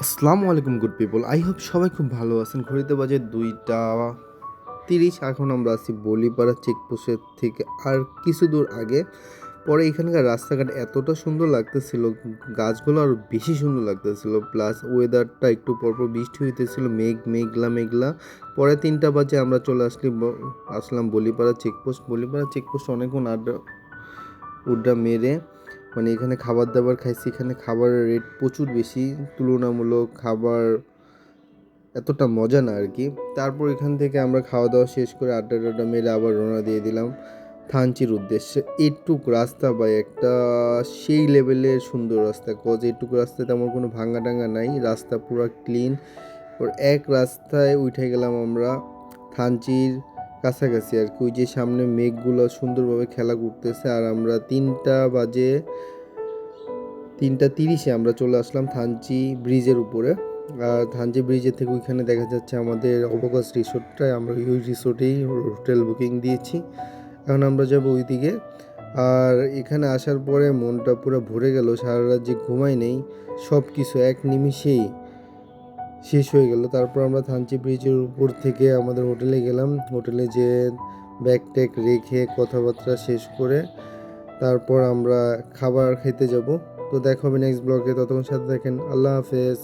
আসসালামু আলাইকুম good people, I hope সবাই খুব ভালো আছেন। ঘড়িতে বাজে দুইটা তিরিশ, এখন আমরা আছি বলিপাড়া চেকপোস্টের থেকে আর কিছু দূর আগে। পরে এখানকার রাস্তাঘাট এতটা সুন্দর লাগতেছিল, গাছগুলো আরও বেশি সুন্দর লাগতেছিল প্লাস ওয়েদারটা একটু পরপর বৃষ্টি হইতেছিল, মেঘ, মেঘলা মেঘলা। পরে তিনটা বাজে আমরা চলে আসলি আসলাম বলিপাড়া চেকপোস্ট। বলিপাড়া চেকপোস্ট অনেকক্ষণ আড্ডা, উড্ডা মেরে মানে এখানে খাবার দাবার খাইছি, এখানে খাবারের রেট প্রচুর বেশি, তুলনামূলক খাবার এতটা মজা না আর কি। তারপর এখান থেকে আমরা খাওয়া দাওয়া শেষ করে আড্ডা টাড্ডা মেরে আবার রওনা দিয়ে দিলাম থানচির উদ্দেশ্যে। এটুক রাস্তা বা একটা সেই লেভেলের সুন্দর রাস্তা। কজ এইটুকু রাস্তাতে আমার কোনো ভাঙা টাঙ্গা নাই, রাস্তা পুরো ক্লিন ওর এক রাস্তায় উঠে গেলাম আমরা থানচির কাছাকাছি আর কি। ওই যে সামনে মেঘগুলো সুন্দরভাবে খেলা করতেছে আর আমরা তিনটা বাজে তিনটা তিরিশে আমরা চলে আসলাম থানচি ব্রিজের উপরে। আর থানচি ব্রিজের থেকে ওইখানে দেখা যাচ্ছে আমাদের অবকাশ রিসোর্টটায় আমরা ওই রিসোর্টেই হোটেল বুকিং দিয়েছি। এখন আমরা যাব ওইদিকে। আর এখানে আসার পরে মনটা পুরো ভরে গেল সারা রাত যে ঘুমাই নেই সব কিছু এক নিমিষেই শেষ হয়ে গেল। তারপর আমরা থানচি ব্রিজের উপর থেকে আমাদের হোটেলে গেলাম। হোটেলে যে ব্যাগ ট্যাগ রেখে কথাবার্তা শেষ করে তারপর আমরা খাবার খেতে যাব। তো দেখা হবে নেক্সট ব্লগে ততক্ষণ সাথে দেখেন আল্লাহ হাফেজ।